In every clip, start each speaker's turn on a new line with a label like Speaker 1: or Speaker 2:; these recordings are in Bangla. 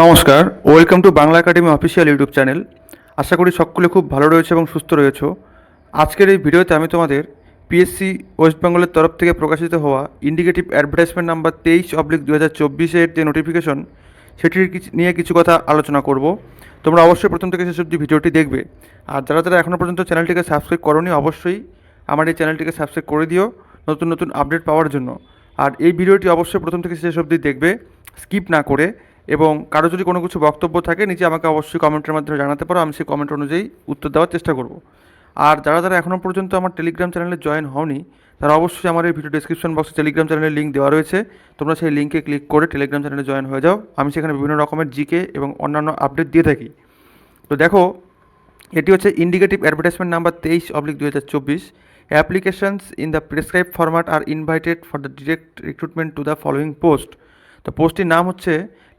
Speaker 1: নমস্কার, welcome to Bangla academy official YouTube channel. আশা করি সকলে খুব ভালো রয়েছে এবং সুস্থ রয়েছে। আজকের এই ভিডিওতে আমি তোমাদের পিএসসি ওয়েস্ট বেঙ্গলের তরফ থেকে প্রকাশিত হওয়া ইন্ডিকেটিভ অ্যাডভার্টাইজমেন্ট নাম্বার তেইশ অবলিক দু হাজার চব্বিশের যে নোটিফিকেশন সেটির নিয়ে কিছু কথা আলোচনা করব। তোমরা অবশ্যই প্রথম থেকে শেষ অবধি ভিডিওটি দেখবে। আর যারা যারা এখনও পর্যন্ত চ্যানেলটিকে সাবস্ক্রাইব করনি, অবশ্যই আমার এই চ্যানেলটিকে সাবস্ক্রাইব করে দিও নতুন নতুন আপডেট পাওয়ার জন্য। আর এই ভিডিওটি অবশ্যই প্রথম থেকে শেষ অবধি দেখবে। স্কিপ না করে এবং কারও যদি কোনো কিছু বক্তব্য থাকে, নিচে আমাকে অবশ্যই কমেন্টের মাধ্যমে জানাতে পারো, আমি সেই কমেন্ট অনুযায়ী উত্তর দেওয়ার চেষ্টা করব। আর যারা যারা এখনও পর্যন্ত আমার টেলিগ্রাম চ্যানেলে জয়েন হওনি, তারা অবশ্যই আমার এই ভিডিও ডিসক্রিপশন বক্সে টেলিগ্রাম চ্যানেলের লিঙ্ক দেওয়া রয়েছে। তোমরা সেই লিঙ্কে ক্লিক করে টেলিগ্রাম চ্যানেলে জয়েন হয়ে যাও। আমি সেখানে বিভিন্ন রকমের জিকে এবং অন্যান্য আপডেট দিয়ে থাকি। তো দেখো, এটি হচ্ছে ইন্ডিকেটিভ অ্যাডভার্টাইজমেন্ট নাম্বার তেইশ অবলিক দু হাজার চব্বিশ। Applications in the prescribe format are invited for the direct recruitment to the following post তো পোস্টটির নাম হচ্ছে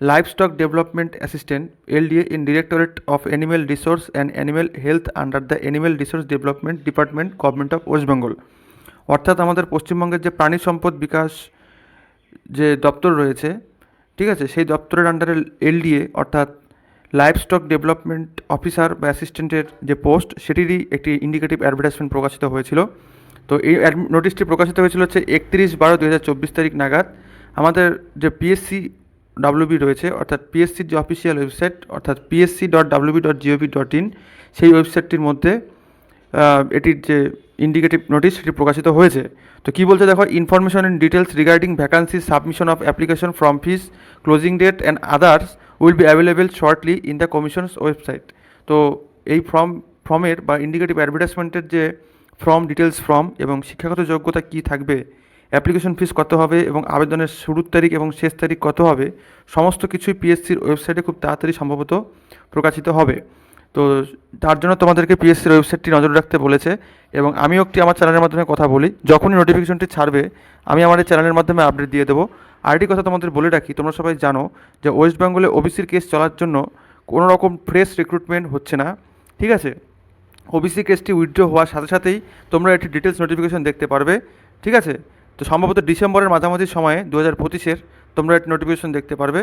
Speaker 1: livestock development assistant LDA in directorate of animal resource and animal health under the animal resource development department government of West Bengal অর্থাৎ আমাদের পশ্চিমবঙ্গের যে প্রাণী সম্পদ বিকাশ যে দপ্তর রয়েছে, ঠিক আছে, সেই দপ্তরের আন্ডারে এলডিএ অর্থাৎ লাইভ স্টক ডেভেলপমেন্ট অফিসার বা অ্যাসিস্ট্যান্টের যে পোস্ট সেটিরই একটি ইন্ডিকেটিভ অ্যাডভার্টাইজমেন্ট প্রকাশিত হয়েছিল। তো এই নোটিশটি প্রকাশিত হয়েছিল হচ্ছে একত্রিশ বারো দু তারিখ নাগাদ। আমাদের যে পিএসসি ডাব্লিউবি রয়েছে, অর্থাৎ পিএসসির যে অফিসিয়াল ওয়েবসাইট অর্থাৎ PSC dot WB dot GOV dot in সেই ওয়েবসাইটটির মধ্যে এটির যে ইন্ডিকেটিভ নোটিশ সেটি প্রকাশিত হয়েছে। তো কী বলছে দেখো information in details regarding vacancy submission of application form fees closing date and others will be available shortly in the commission's website তো এই ফর্ম ফর্মের বা ইন্ডিকেটিভ অ্যাডভার্টাইজমেন্টের যে ফর্ম ডিটেলস ফর্ম এবং শিক্ষাগত যোগ্যতা কী থাকবে অ্যাপ্লিকেশন ফিস কত হবে এবং আবেদনের শুরুর তারিখ এবং শেষ তারিখ কত হবে, সমস্ত কিছুই পিএসসির ওয়েবসাইটে খুব তাড়াতাড়ি সম্ভবত প্রকাশিত হবে। তো তার জন্য তোমাদেরকে পিএসসির ওয়েবসাইটটি নজর রাখতে বলেছে এবং আমিও একটি আমার চ্যানেলের মাধ্যমে কথা বলি। যখনই নোটিফিকেশনটি ছাড়বে, আমি আমার এই চ্যানেলের মাধ্যমে আপডেট দিয়ে দেবো। আরেকটি কথা তোমাদের বলে রাখি, তোমরা সবাই জানো যে ওয়েস্ট বেঙ্গলে ওবিসির কেস চলার জন্য কোনো রকম ফ্রেশ রিক্রুটমেন্ট হচ্ছে না, ঠিক আছে? ওবিসি কেসটি উইথড্র হওয়ার সাথে সাথেই তোমরা একটি ডিটেলস নোটিফিকেশন দেখতে পারবে, ঠিক আছে? তো সম্ভবত ডিসেম্বরের মাঝামাঝি সময়ে দু হাজার পঁচিশের তোমরা একটি নোটিফিকেশন দেখতে পারবে।